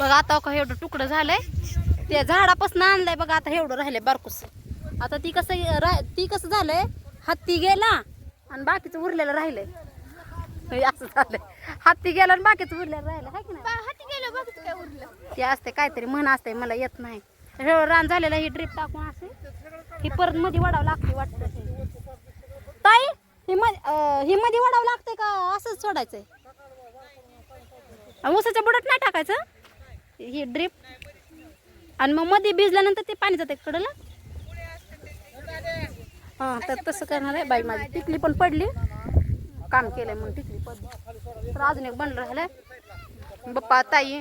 बघा आता का एवढं तुकडं झालंय. त्या झाडापासून आणलंय बघा आता एवढं राहिलंय बारकुस. आता ती कसं ती कसं झालंय हत्ती गेला आणि बाकीचं उरलेलं राहिलंय. असं झालंय. हत्ती गेला आणि बाकीचं उरलेलं राहिलं की नाही? हाती गेलं बघ काय उरलं? ते असते काहीतरी म्हण असते मला येत नाही. रान झालेलं ही ड्रीप टाकून असे ही परत मध्ये वडावं लागते वाटतं. ताई ही मध्ये ही मध्ये वडावं लागते का? असंच सोडायचंय. ऊसाच्या बुडात नाही टाकायचं? ही ड्रीप आणि मग मध्ये भिजल्यानंतर ते पाणी जाते कडला हां तर तसं करणार आहे. बाई माझी टिकली पण पडली. काम केलंय म्हणून टिकली पडली. तर अजून एक बनलं राहिलंय. बप्पा ताई.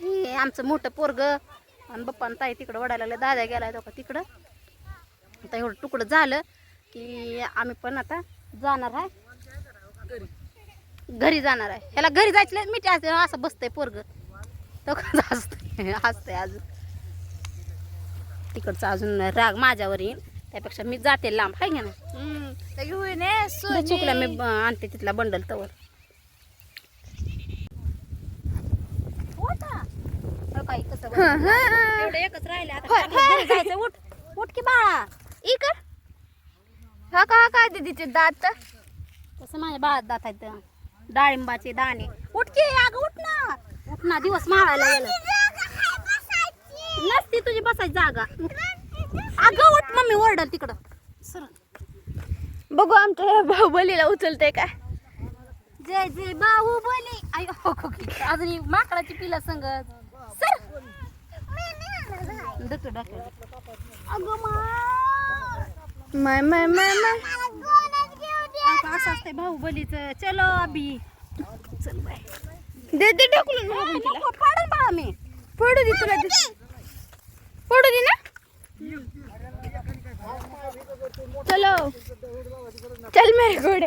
हे आमचं मोठं पोरग. आणि बप्पा आणि ताई तिकडं वडायला लागले. दादा गेलाय तो का तिकडं. आता एवढं तुकडं झालं की आम्ही पण आता जाणार आहे. घरी जाणार आहे. ह्याला घरी जायचं मी असं बसतंय पोरग. तो कसं हसतंय हसतंय अजून. तिकडचं अजून राग माझ्यावर येईल त्यापेक्षा मी जाते लांब आहे ना घेऊन. चुकल्या मी आणते तिथला बंडल तवर. काही कसं एकच राहिले उठ उठ की बाळा. इकर हा का हा काय दीदीचे दात? तसं माझ्या बाळात दात आहेत. डाळिंबाचे दाणे. उठ की अगं उठ ना. ना दिवस माळायला गेलं. नसती तुझी बसायची जागा. अगं उठ मम्मी ओरडल तिकडं. सर. बघू आमच्या बाहुबलीला उचलते काय जय जय बाहुबली आई हो हो, की. अजून ही माकडाची पिला संगत. सर. Duck duck. अगं मा. माय माय माय माय. असं असतंय बाहुबलीच चलो अभि. चल बाय. दे दे ढकलून मागून तिला. नको, पाडन बाळा मी. पडू दे तुला दे पडू दे ना. चलो. चल मेरे घोडे.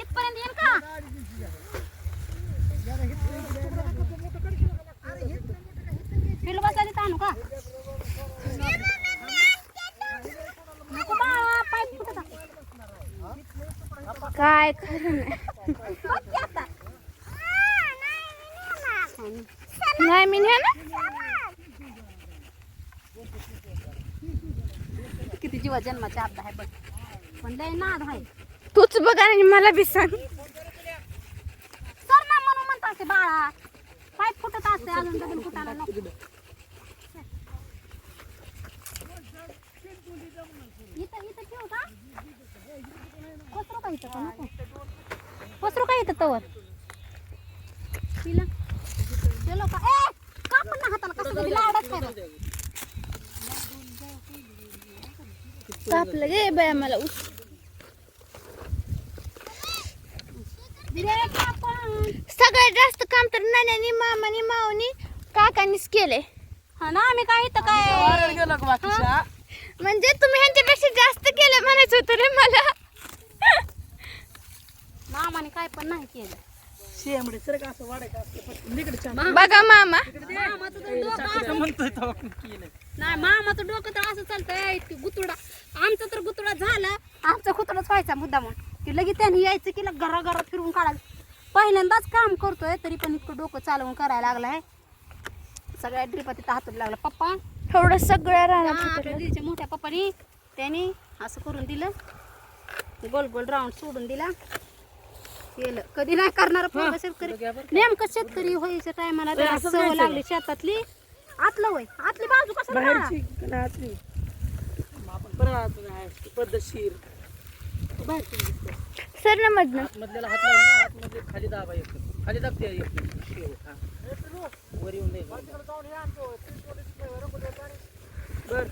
इथपर्यंत येईन का? पिलू बसायला ताणू का? काय नाही मी किती जीवा जन्माची आपदा आहे बघ. पण लय नाद आहे. तूच बघा आणि मला बी सांग. सर ना म्हणून म्हणतात बाळा. पाय फुटत असते अजून डबल फुटायला नको इथं इथं ठेवू का पसरू का इथं का नको? पसरू का इथं तवर? तिला. चलो का? ए कापून ना हाताला कसं तरी लावडच काय बघ. तापलं गे बाय मला उस. सगळ्यात जास्त काम तर नाण्यानी मामानी मावनी काकानीच केले हा ना आम्ही काय इथं काय? म्हणजे तुम्ही ह्यांच्यापेक्षा जास्त केलं म्हणायचं होतं रे मला. काय पण नाही केलं. बघा मामा. मामाचं तर डोकं असं- नाही मामाचं डोकं तर असं चालतंय. इतकी गुतुडा. आमचं तर गुतुडा झाला. आमचा गुतुडाच व्हायचा मुद्दा म्हणून. की लगेच त्यांनी यायचं की घरा घरात फिरून काढायचं. पहिल्यांदाच काम करतोय तरी पण इतकं डोकं चालवून करायला लागलाय. सगळ्या ड्रिपा तिथं हातून लागला. पप्पा थोडं सगळ्या हा, राहणार आपल्या दिदीच्या मोठ्या पप्पानी त्यांनी असं करून दिलं. गोल गोल राऊंड सोडून दिला. केलं. कधी नाही करणार पोरगं शेतकरी नेमकं शेतकरी व्हायच्या टायमाला त्याला सवय लागली शेतातली. आतलं वय आतली बाजू कसं पद्धतशीर. सर ना. मधनं मधल्याला हात लावून ना, आतमध्ये खाली दाबा खाली दाबते नाही. शेव, हा. वर येऊन बर.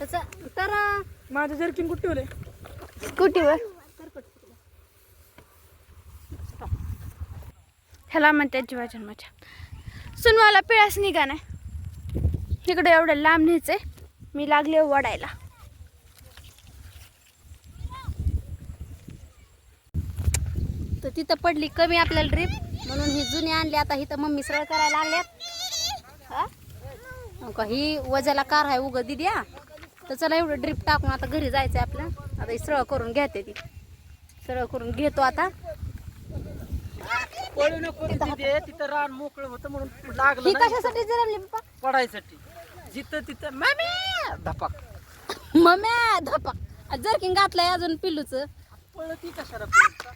तसं तर माझं जर्किन कुठे ठेवले स्कूटीवर ह्याला म्हणतात जीवा जन्माच्या सुनवाला पिळास निघा नाही इकडे एवढं लांब न्यायचंय. मी लागले वडायला. तर तिथं पडली कमी आपल्याला ड्रीप म्हणून ही जुनी आणली आता इथं मम्मी सरळ करायला लागल्यात. हा? का ही वजाला कार आहे उगं दिदी हा. तर चला एवढं ड्रीप टाकून आता घरी जायचं आहे आपलं. आता ही सरळ करून घेते ती. सरळ करून घेतो आता. पळू नको तिथे तिथं रान मोकळं होतं म्हणून लागलं ही नाही कशासाठी पप्पा? पडायसाठी. जिथं तिथं मॅमी! धपाक. मम्या धपा जरकिंग घातलंय अजून पिल्लूच. पळलं ती कशाला पळत?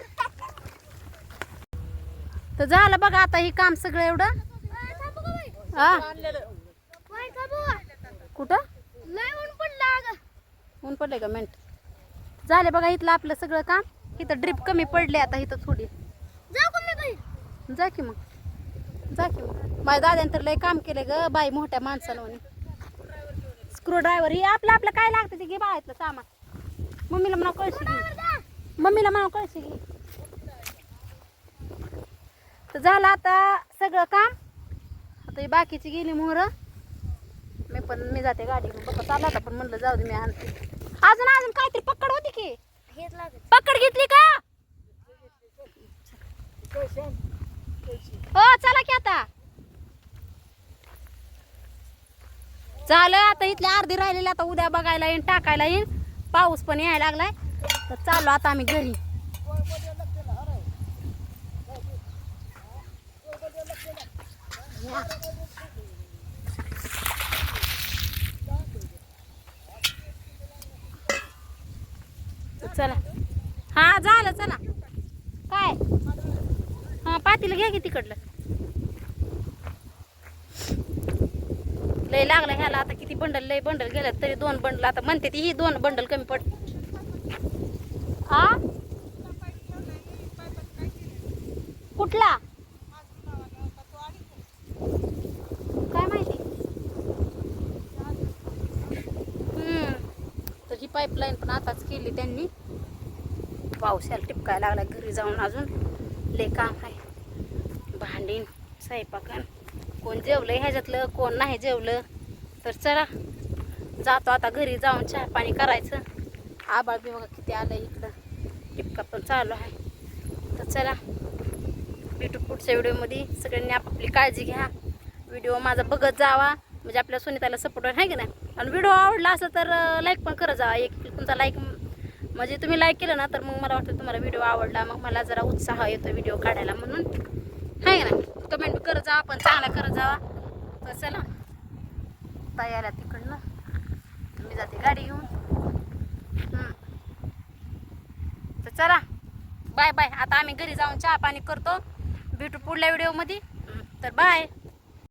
तर झालं बघा आता ही काम सगळं एवढं. हा? आणलेलं कुठं? ऊन पडले का मिनिट? झाले बघा इथलं आपलं सगळं काम. इथं ड्रिप कमी पडले आता इथं थोडी. जा की मग. जा की मग. माझ्या दाद्यानं तर लय काम केलं ग बाई मोठ्या माणसाला म्हणे स्क्रू ड्रायव्हर ही आपलं आपलं काय लागतं ते घे बाळातलं सामान. मम्मीला म्हणा कळशी घे. मम्मीला म्हणा कळशी घे. तर झालं आता सगळं काम. आता ही बाकीची गेली मोहर. मी पण मी जाते गाडी पप्पा चालला होता पण म्हणलं जाऊ दे मी आणते. अजून अजून काहीतरी पकड होती की? पकड घेतली का? हो चला की आता. चाल आता इथले अर्धी राहिलेली आता उद्या बघायला येईन टाकायला येईन. पाऊस पण यायला लागलाय. तर चाललो आता आम्ही घरी. चला. हा झालं चला. हा घ्या की तिकडलं. लय लागलं ह्याला आता किती बंडल लय बंडल गेलं तरी दोन बंडल आता म्हणते ती ही दोन बंडल कमी पड आ? कुठला? काय माहिती? हम्म. तर ही पाईपलाईन पण आताच केली त्यांनी. पावसाला टिपकायला लागला घरी जाऊन अजून. ले काम आहे. भांडीन स्वयंपाकन. कोण जेवलं ह्याच्यातलं कोण नाही जेवलं. तर चला जातो आता घरी जाऊन चहा पाणी करायचं. आबाळ बी बघा किती आलं इकडं. टिपका पण चालू आहे. तर चला भेटू पुढच्या व्हिडिओमध्ये. सगळ्यांनी आपापली काळजी घ्या. व्हिडिओ माझा बघत जावा. म्हणजे आपल्या सुनीताला सपोर्ट आहे की नाही? आणि व्हिडिओ आवडला असं तर लाईक पण करत जावा. एक तुमचा लाईक म्हणजे तुम्ही लाईक केलं ना तर मग मला वाटतं तुम्हाला व्हिडिओ आवडला. मग मला जरा उत्साह येतो व्हिडिओ काढायला म्हणून. आहे ना? कमेंट करत जावा पण चांगला करत जावा. तसं ना ताई आल्या तिकडनं. मी जाते गाडी घेऊन. तर चला. Bye bye. आता आम्ही घरी जाऊन चहा पाणी करतो. भेटू पुढल्या व्हिडिओमध्ये तर बाय